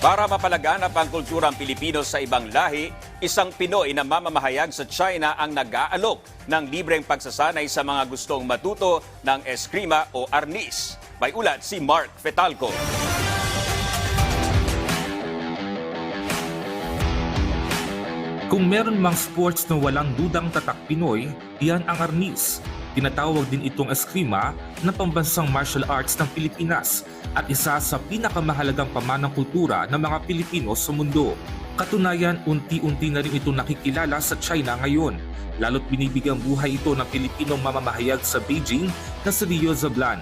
Para mapalaganap ang kulturang Pilipino sa ibang lahi, isang Pinoy na mamamahayag sa China ang nag-aalok ng libreng pagsasanay sa mga gustong matuto ng eskrima o arnis. May ulat si Mark Fetalco. Kung meron mang sports na walang dudang tatak Pinoy, iyan ang arnis. Tinatawag din itong eskrima na pambansang martial arts ng Pilipinas at isa sa pinakamahalagang pamanang kultura ng mga Pilipino sa mundo. Katunayan, unti-unti na rin ito nakikilala sa China ngayon, lalo't binibigyang buhay ito ng Pilipinong mamamahayag sa Beijing na si Rio Zablan.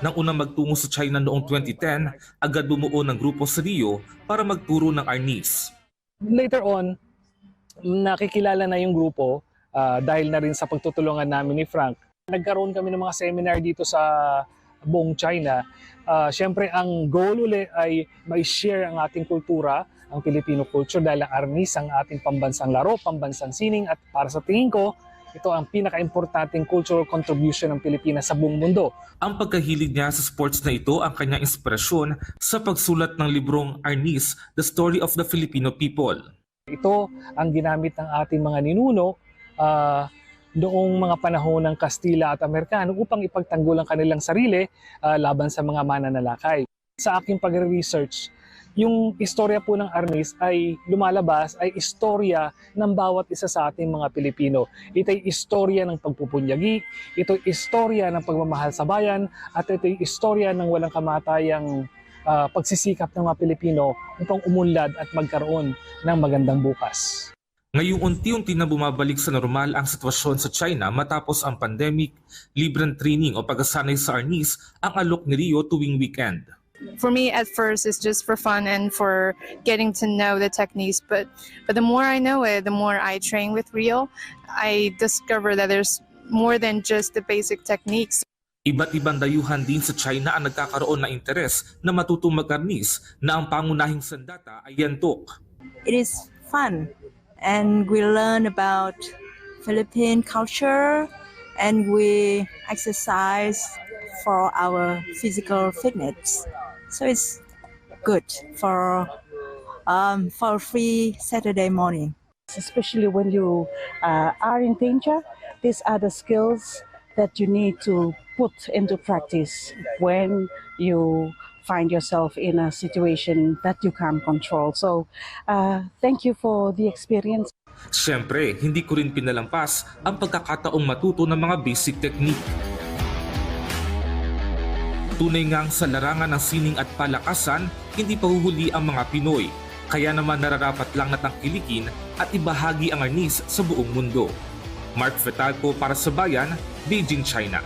Nang unang magtungo sa China noong 2010, agad bumuo ng grupo sa Rio para magturo ng arnis. later on, nakikilala na yung grupo ah, dahil na rin sa pagtutulungan namin ni Frank. Nagkaroon kami ng mga seminar dito sa buong China. Ah, Siyempre, ang goal uli ay mai-share ang ating kultura, ang Filipino culture dahil ang arnis ang ating pambansang laro, pambansang sining at para sa tingin ko, ito ang pinaka-importanting cultural contribution ng Pilipinas sa buong mundo. Ang pagkahilig niya sa sports na ito ang kanyang inspirasyon sa pagsulat ng librong Arnis, The Story of the Filipino People. Ito ang ginamit ng ating mga ninuno ah, noong mga panahon ng Kastila at Amerikano upang ipagtanggol ang kanilang sarili ah, laban sa mga mananalakay. Sa aking pagre-research, yung istorya po ng Arnis ay lumalabas ay istorya ng bawat isa sa ating mga Pilipino. Ito ay istorya ng pagpupunyagi, ito ay istorya ng pagmamahal sa bayan, at ito ay istorya ng walang kamatayang ah, pagsisikap ng mga Pilipino upang umunlad at magkaroon ng magandang bukas. Ngayong unti-unti na bumabalik sa normal ang sitwasyon sa China matapos ang pandemic, libreng training o pagkasanay sa Arnis ang alok ni Rio tuwing weekend. for me at first it's just for fun and for getting to know the techniques but but the more i know it the more i train with rio i discover that there's more than just the basic techniques Iba't ibang dayuhan din sa China ang nagkakaroon ng interes na matutong mag-arnis na ang pangunahing sandata ay yantok. it is fun and we learn about Philippine culture and we exercise for our physical fitness. So it's good for um, for free Saturday morning. especially when you uh, are in danger. These are the skills that you need to put into practice when you find yourself in a situation that you can't control. So, uh, thank you for the experience. Siyempre, hindi ko rin pinalampas ang pagkakataong matuto ng mga basic technique. Tunay ngang sa larangan ng sining at palakasan, hindi pahuhuli ang mga Pinoy. Kaya naman nararapat lang na tangkilikin at ibahagi ang arnis sa buong mundo. Mark Fetalco para sa Bayan, Beijing, China.